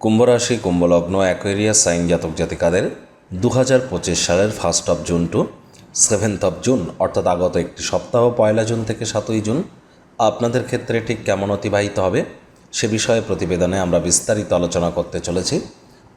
কুম্ভ রাশি কুম্ভলগ্ন, Aquarius, sign জাতক জাতিকাদের দু হাজার পঁচিশ সালের first of June to seventh of June অর্থাৎ আগত একটি সপ্তাহ, পয়লা জুন থেকে সাতই জুন। আপনাদের ক্ষেত্রে ঠিক কেমন অতিবাহিত হবে সে বিষয়ে প্রতিবেদনে আমরা বিস্তারিত আলোচনা করতে চলেছি।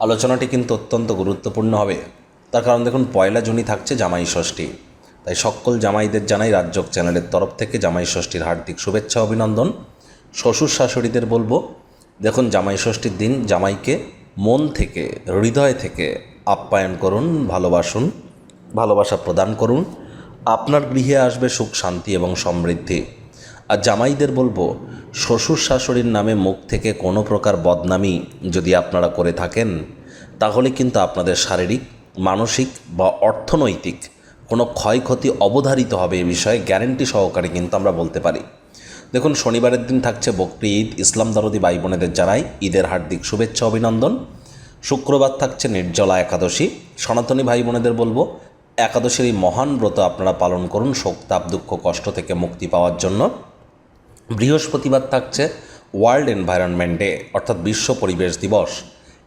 আলোচনাটি কিন্তু অত্যন্ত গুরুত্বপূর্ণ হবে। তার কারণ দেখুন, পয়লা জুনই থাকছে জামাই ষষ্ঠী। তাই সকল জামাইদের জানাই রাজ্যক চ্যানেলের তরফ থেকে জামাই ষষ্ঠীর হার্দিক শুভেচ্ছা, অভিনন্দন। শ্বশুর শাশুড়িদের বলব দেখুন জামাই ষষ্ঠীর দিন জামাইকে মন থেকে, হৃদয় থেকে আপ্যায়ন করুন, ভালোবাসুন, ভালোবাসা প্রদান করুন। আপনার গৃহে আসবে সুখ, শান্তি এবং সমৃদ্ধি। আর জামাইদের বলব, শ্বশুর শাশুড়ির নামে মুখ থেকে কোনো প্রকার বদনামি যদি আপনারা করে থাকেন, তাহলে কিন্তু আপনাদের শারীরিক, মানসিক বা অর্থনৈতিক কোনো ক্ষয়ক্ষতি অবধারিত হবে এ বিষয়ে গ্যারেন্টি সহকারে কিন্তু আমরা বলতে পারি। দেখুন, শনিবারের দিন থাকছে বকরি ঈদ। ইসলাম দরদি ভাই বোনেদের জানাই ঈদের হার্দিক শুভেচ্ছা, অভিনন্দন। শুক্রবার থাকছে নির্জলা একাদশী। সনাতনী ভাই বোনেদের বলব, একাদশীর এই মহান ব্রত আপনারা পালন করুন শোক তাপ দুঃখ, কষ্ট থেকে মুক্তি পাওয়ার জন্য। বৃহস্পতিবার থাকছে ওয়ার্ল্ড এনভায়রনমেন্ট ডে, অর্থাৎ বিশ্ব পরিবেশ দিবস।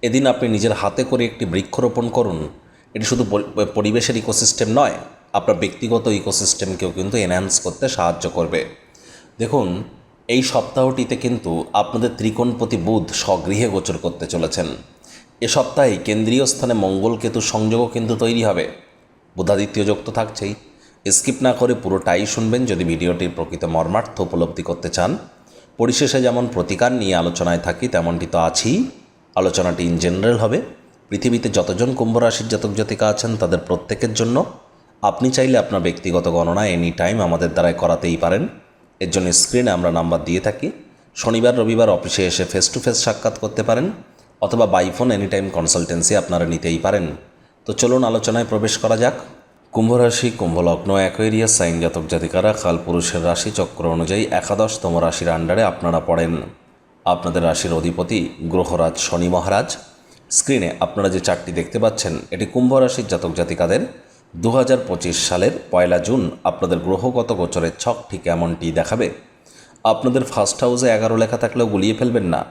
এদিন আপনি নিজের হাতে করে একটি বৃক্ষরোপণ করুন। এটি শুধু পরি- পরিবেশের ইকোসিস্টেম নয়, আপনার ব্যক্তিগত ইকোসিস্টেমকেও কিন্তু এনহ্যান্স করতে সাহায্য করবে। দেখুন, এই সপ্তাহটিতে কিন্তু আপনাদের ত্রিকোণপতি বুধ স্বগৃহে গোচর করতে চলেছেন। এ সপ্তাহে কেন্দ্রীয় স্থানে মঙ্গল কেতু সংযোগও কিন্তু তৈরি হবে। বুধাদিত্য যোগ তো থাকছেই। স্কিপ না করে পুরোটাই শুনবেন যদি ভিডিওটির প্রকৃত মর্মার্থ উপলব্ধি করতে চান। পরিশেষে যেমন প্রতিকার নিয়ে আলোচনায় থাকি, তেমনটি তো আছেই। আলোচনাটি ইন জেনারেল হবে। পৃথিবীতে যতজন কুম্ভ রাশির জাতক জাতিকা আছেন, তাদের প্রত্যেকের জন্য। আপনি চাইলে আপনার ব্যক্তিগত গণনা এনি টাইম আমাদের দ্বারাই করাতেই পারেন। এর জন্য স্ক্রিনে আমরা নাম্বার দিয়ে থাকি। শনিবার, রবিবার অফিসে এসে ফেস টু ফেস সাক্ষাৎ করতে পারেন অথবা by phone any time consultancy আপনারা নিতেই পারেন। তো চলুন আলোচনায় প্রবেশ করা যাক। কুম্ভ রাশি, কুম্ভ লগ্ন অ্যাকোয়ারিয়াস সাইন জাতক জাতিকারা, কাল পুরুষের রাশি চক্র অনুযায়ী একাদশতম রাশির আন্ডারে আপনারা পড়েন। আপনাদের রাশির অধিপতি গ্রহরাজ শনি মহারাজ। স্ক্রিনে আপনারা যে চারটি দেখতে পাচ্ছেন, এটি কুম্ভ রাশির জাতক জাতিকাদের। দু হাজার পঁচিশ সালের পয়লা জুন আপনাদের গ্রহগত গোচরের ছক ঠিক এমনটি দেখাবে। আপনাদের ফার্স্ট হাউসে এগারো লেখা থাকলেও গুলিয়ে ফেলবেন না।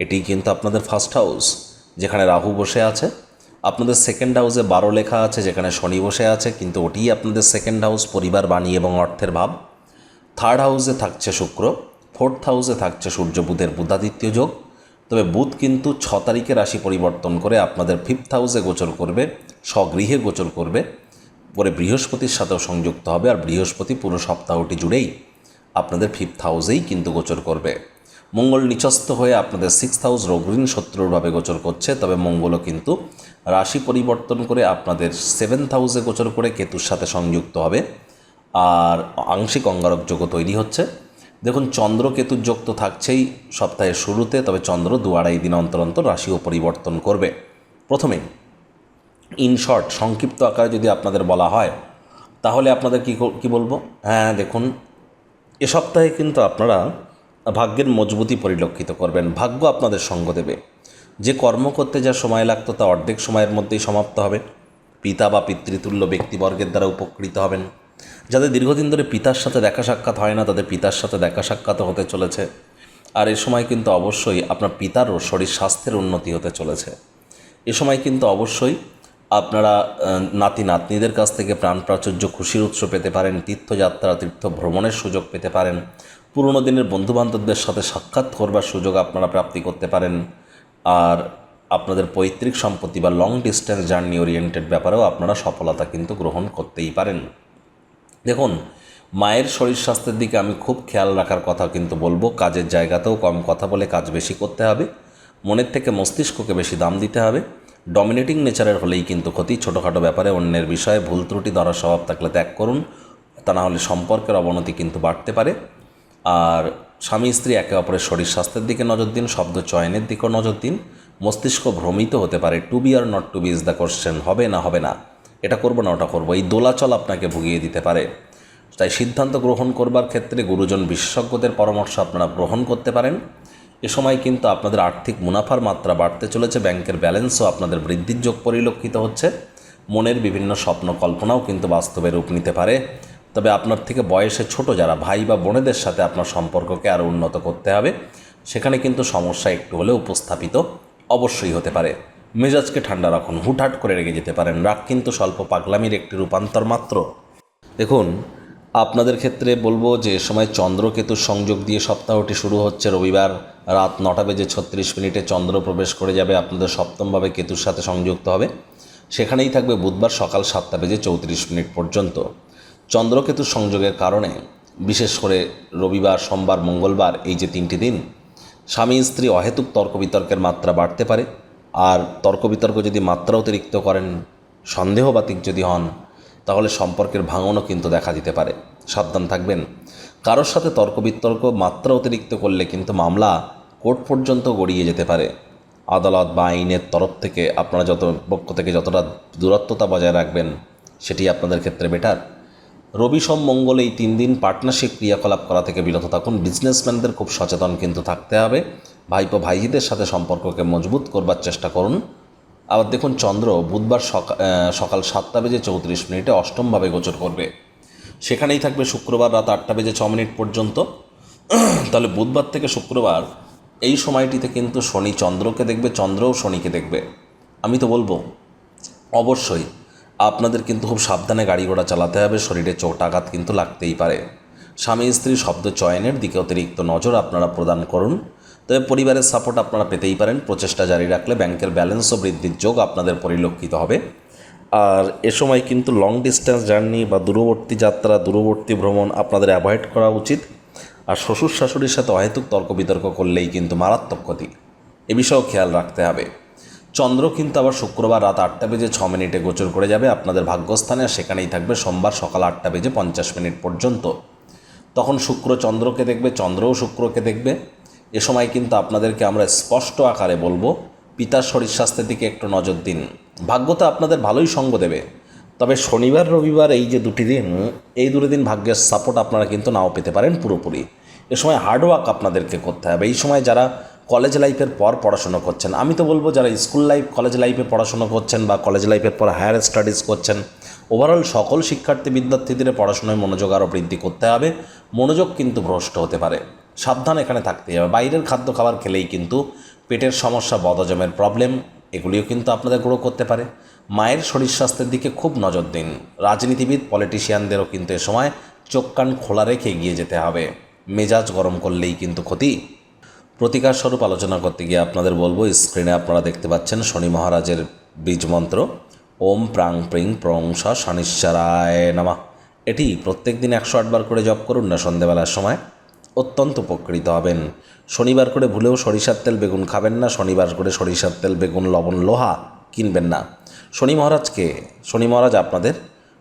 এটি কিন্তু আপনাদের ফার্স্ট হাউস, যেখানে রাহু বসে আছে। আপনাদের সেকেন্ড হাউসে বারো লেখা আছে, যেখানে শনি বসে আছে, কিন্তু ওটিই আপনাদের সেকেন্ড হাউস, পরিবার, বাণী এবং অর্থের ভাব। থার্ড হাউসে থাকছে শুক্র, ফোর্থ হাউসে থাকছে সূর্য, বুধের বুধাদিত্য যোগ। তবে বুধ কিন্তু ছ তারিখে রাশি পরিবর্তন করে আপনাদের ফিফথ হাউসে গোচর করবে, স্বগৃহে গোচর করবে। পরে বৃহস্পতির সাথেও সংযুক্ত হবে আর বৃহস্পতি পুরো সপ্তাহটি জুড়েই আপনাদের ফিফথ হাউসেই কিন্তু গোচর করবে। মঙ্গল নিচস্থ হয়ে আপনাদের সিক্স হাউস রোগঋণ শত্রুরভাবে গোচর করছে, তবে মঙ্গলও কিন্তু রাশি পরিবর্তন করে আপনাদের সেভেন্থ হাউসে গোচর করে কেতুর সাথে সংযুক্ত হবে। আর আংশিক অঙ্গারক যোগও তৈরি হচ্ছে। দেখুন, চন্দ্র কেতুর যোগ তো থাকছেই সপ্তাহের শুরুতে, তবে চন্দ্র দু আড়াই দিন অন্তর অন্তর রাশিও পরিবর্তন করবে। প্রথমে ইন শর্ট সংক্ষিপ্ত আকারে যদি আপনাদের বলা হয়, তাহলে আপনাদের কী কী বলব? হ্যাঁ দেখুন, এ সপ্তাহে কিন্তু আপনারা ভাগ্যের মজবুতি পরিলক্ষিত করবেন, ভাগ্য আপনাদের সঙ্গ দেবে। যে কর্ম করতে যা সময় লাগতো, তা অর্ধেক সময়ের মধ্যেই সমাপ্ত হবে। পিতা বা পিতৃতুল্য ব্যক্তিবর্গের দ্বারা উপকৃত হবেন। যাদের দীর্ঘদিন ধরে পিতার সাথে দেখা সাক্ষাৎ হয় না, তাদের পিতার সাথে দেখা সাক্ষাৎ হতে চলেছে। আর এ সময় কিন্তু অবশ্যই আপনার পিতারও শরীর স্বাস্থ্যের উন্নতি হতে চলেছে। এ সময় কিন্তু অবশ্যই আপনারা নাতি নাতনিদের কাছ থেকে প্রাণ প্রাচুর্য খুশির উৎস পেতে পারেন, তীর্থযাত্রা, তীর্থ ভ্রমণের সুযোগ পেতে পারেন, পুরনো দিনের বন্ধুবান্ধবদের সাথে সাক্ষাৎ করবার সুযোগ আপনারা প্রাপ্তি করতে পারেন, আর আপনাদের পৈতৃক সম্পত্তি বা লং ডিস্টেন্স জার্নি ওরিয়েন্টেড ব্যাপারেও আপনারা সফলতা কিন্তু গ্রহণ করতেই পারেন। দেখুন, মায়ের শরীর স্বাস্থ্যের দিকে আমি খুব খেয়াল রাখার কথা কিন্তু বলব, কাজের জায়গাতেও কম কথা বলে কাজ বেশি করতে হবে, মনের থেকে মস্তিষ্ককে বেশি দাম দিতে হবে ডমিনেটিং নেচারের হলেই কিন্তু ক্ষতি। ছোটোখাটো ব্যাপারে অন্যের বিষয়ে ভুল ত্রুটি ধরার স্বভাব থাকলে ত্যাগ করুন। তা না হলে সম্পর্কের অবনতি কিন্তু বাড়তে পারে। আর স্বামী স্ত্রী একে অপরের শরীর স্বাস্থ্যের দিকে নজর দিন, শব্দ চয়নের দিকেও নজর দিন। মস্তিষ্ক ভ্রমিত হতে পারে। To be or not to be is the question হবে না হবে না। এটা করব না, ওটা করব। এই দোলাচল আপনাকে ভুগিয়ে দিতে পারে। তাই সিদ্ধান্ত গ্রহণ করবার ক্ষেত্রে গুরুজন বিশেষজ্ঞদের পরামর্শ আপনারা গ্রহণ করতে পারেন। এ সময় কিন্তু আপনাদের আর্থিক মুনাফার মাত্রা বাড়তে চলেছে, ব্যাংকের ব্যালেন্সও আপনাদের বৃদ্ধির যোগ পরিলক্ষিত হচ্ছে। মনের বিভিন্ন স্বপ্ন কল্পনাও কিন্তু বাস্তবে রূপ নিতে পারে। তবে আপনার থেকে বয়সে ছোট যারা ভাই বা বোনেদের সাথে আপনার সম্পর্ককে আরও উন্নত করতে হবে, সেখানে কিন্তু সমস্যা একটু হলেও উপস্থাপিত অবশ্যই হতে পারে। মেজাজকে ঠান্ডা রাখুন, হুটহাট করে রেগে যেতে পারেন, রাগ কিন্তু স্বল্প পাগলামির একটি রূপান্তর মাত্র। দেখুন আপনাদের ক্ষেত্রে বলব যে সময় চন্দ্রকেতুর সংযোগ দিয়ে সপ্তাহটি শুরু হচ্ছে রবিবার। রাত নটা বেজে ছত্রিশ মিনিটে চন্দ্র প্রবেশ করে যাবে। আপনাদের সপ্তমভাবে কেতুর সাথে সংযুক্ত হবে। সেখানেই থাকবে বুধবার সকাল সাতটা বেজে চৌত্রিশ মিনিট পর্যন্ত। চন্দ্রকেতুর সংযোগের কারণে, বিশেষ করে রবিবার, সোমবার, মঙ্গলবার এই যে তিনটি দিন, স্বামী স্ত্রী অহেতুক তর্ক বিতর্কের মাত্রা বাড়তে পারে। আর তর্ক বিতর্ক যদি মাত্রা অতিরিক্ত করেন, সন্দেহবাতিক যদি হন তাহলে সম্পর্কের ভাঙনও কিন্তু দেখা দিতে পারে। সাবধান থাকবেন। কারোর সাথে তর্ক বিতর্ক মাত্রা অতিরিক্ত করলে কিন্তু মামলা কোর্ট পর্যন্ত গড়িয়ে যেতে পারে। আদালত বা আইনের তরফ থেকে আপনারা যত, পক্ষ থেকে যতটা দূরত্বতা বজায় রাখবেন, সেটি আপনাদের ক্ষেত্রে বেটার। রবি সোম মঙ্গল এই তিন দিন পার্টনারশিপ ক্রিয়াকলাপ করা থেকে বিরত থাকুন। বিজনেসম্যানদের খুব সচেতন কিন্তু থাকতে হবে। ভাইপো ভাইদের সাথে সম্পর্ককে মজবুত করবার চেষ্টা করুন। আবার দেখুন চন্দ্র বুধবার সকাল সাতটা বেজে চৌত্রিশ মিনিটে অষ্টমভাবে গোচর করবে। সেখানেই থাকবে শুক্রবার রাত আটটা বেজে ছ মিনিট পর্যন্ত। তাহলে বুধবার থেকে শুক্রবার এই সময়টিতে কিন্তু শনি চন্দ্রকে দেখবে, চন্দ্রও শনিকে দেখবে। আমি তো বলব, অবশ্যই আপনাদের কিন্তু খুব সাবধানে গাড়ি ঘোড়া চালাতে হবে, শরীরে চোট আঘাত কিন্তু লাগতেই পারে। স্বামী স্ত্রী শব্দ চয়নের দিকে অতিরিক্ত নজর আপনারা প্রদান করুন। তবে পরিবারের সাপোর্ট আপনারা পেতেই পারেন। প্রচেষ্টা জারি রাখলে ব্যাংকের ব্যালেন্সও বৃদ্ধির যোগ আপনাদের পরিলক্ষিত হবে। আর এ সময় কিন্তু লং ডিস্টেন্স জার্নি বা দূরবর্তী যাত্রা, দূরবর্তী ভ্রমণ আপনাদের অ্যাভয়েড করা উচিত। আর শ্বশুর, শাশুড়ির সাথে অহেতুক তর্ক বিতর্ক করলেই কিন্তু মারাত্মক ক্ষতি। এ বিষয়েও খেয়াল রাখতে হবে। চন্দ্র কিন্তু আবার শুক্রবার রাত আটটা বেজে ছ মিনিটে গোচর করে যাবে। আপনাদের ভাগ্যস্থানে আর সেখানেই থাকবে সোমবার সকাল আটটা বেজে পঞ্চাশ মিনিট পর্যন্ত। তখন শুক্র চন্দ্রকে দেখবে, চন্দ্রও শুক্রকে দেখবে। এ সময় কিন্তু আপনাদেরকে আমরা স্পষ্ট আকারে বলব, পিতার শরীর স্বাস্থ্যের দিকে একটু নজর দিন। ভাগ্য তো আপনাদের ভালোই সঙ্গ দেবে। তবে শনিবার, রবিবার এই যে দুটি দিন, এই দুটি দিন ভাগ্যের সাপোর্ট আপনারা কিন্তু নাও পেতে পারেন পুরোপুরি। এ সময় হার্ডওয়ার্ক আপনাদেরকে করতে হবে। এই সময় যারা কলেজ লাইফের পর পড়াশোনা করছেন, আমি তো বলব যারা স্কুল লাইফ কলেজ লাইফে পড়াশুনো করছেন বা কলেজ লাইফের পর হায়ার স্টাডিজ করছেন ওভারঅল সকল শিক্ষার্থী, বিদ্যার্থীদের পড়াশোনায় মনোযোগ আরও বৃদ্ধি করতে হবে। মনোযোগ কিন্তু ভ্রষ্ট হতে পারে। সাবধান এখানে থাকতেই হবে। বাইরের খাদ্য খাবার খেলেই কিন্তু পেটের সমস্যা বদজমের প্রবলেম এগুলিও কিন্তু আপনাদের গ্রো করতে পারে। মায়ের শরীর স্বাস্থ্যের দিকে খুব নজর দিন। রাজনীতিবিদ পলিটিশিয়ানদেরও কিন্তু এ সময় চোখ কান খোলা রেখে এগিয়ে যেতে হবে। মেজাজ গরম করলেই কিন্তু ক্ষতি। প্রতিকার স্বরূপ আলোচনা করতে গিয়ে আপনাদের বলব স্ক্রিনে আপনারা দেখতে পাচ্ছেন শনি মহারাজের বীজ মন্ত্র। ওম প্রাং প্রিং প্রং স শনিশ্চরায় নামা। এটি প্রত্যেক দিন একশো আটবার করে জপ করুন না সন্ধেবেলার সময়। অত্যন্ত উপকৃত হবেন। শনিবার করে ভুলেও সরিষার তেল বেগুন খাবেন না, শনিবার করে সরিষার তেল, বেগুন, লবণ, লোহা কিনবেন না। শনি মহারাজকে, শনি মহারাজ আপনাদের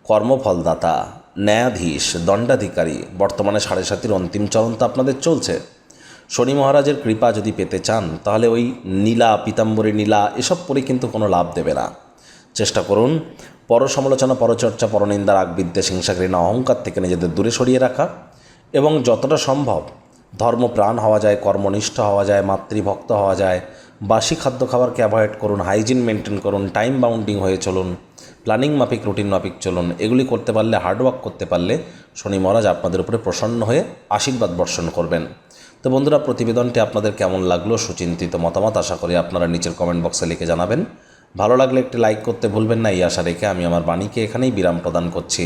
কর্মফলদাতা, ন্যায়াধীশ, দণ্ডাধিকারী, বর্তমানে সাড়ে সাতির অন্তিম চরণ তো আপনাদের চলছে। শনি মহারাজের কৃপা যদি পেতে চান, তাহলে ওই নীলা, পিতাম্বরী নীলা, এসব পরে কিন্তু কোনো লাভ দেবে না। চেষ্টা করুন পর সমালোচনা পরচর্চা, পরনিন্দা রাগ বিদ্বেষ হিংসা অহংকার থেকে নিজেদের দূরে সরিয়ে রাখা। এবং যতটা সম্ভব ধর্মপ্রাণ হওয়া যায়, কর্মনিষ্ঠ হওয়া যায়, মাতৃভক্ত হওয়া যায়। বাসি খাদ্য খাবারকে অ্যাভয়েড করুন হাইজিন মেনটেন করুন টাইম বাউন্ডিং হয়ে চলুন প্ল্যানিং মাফিক রুটিন মাফিক চলুন। এগুলি করতে পারলে হার্ডওয়ার্ক করতে পারলে শনি মহারাজ আপনাদের উপরে প্রসন্ন হয়ে আশীর্বাদ বর্ষণ করবেন। তো বন্ধুরা, প্রতিবেদনটি আপনাদের কেমন লাগল সুচিন্তিত মতামত আশা করি আপনারা নিচের কমেন্ট বক্সে লিখে জানাবেন। ভালো লাগলে একটি লাইক করতে ভুলবেন না, এই আশা রেখে আমি আমার বাণীকে এখানেই বিরাম প্রদান করছি।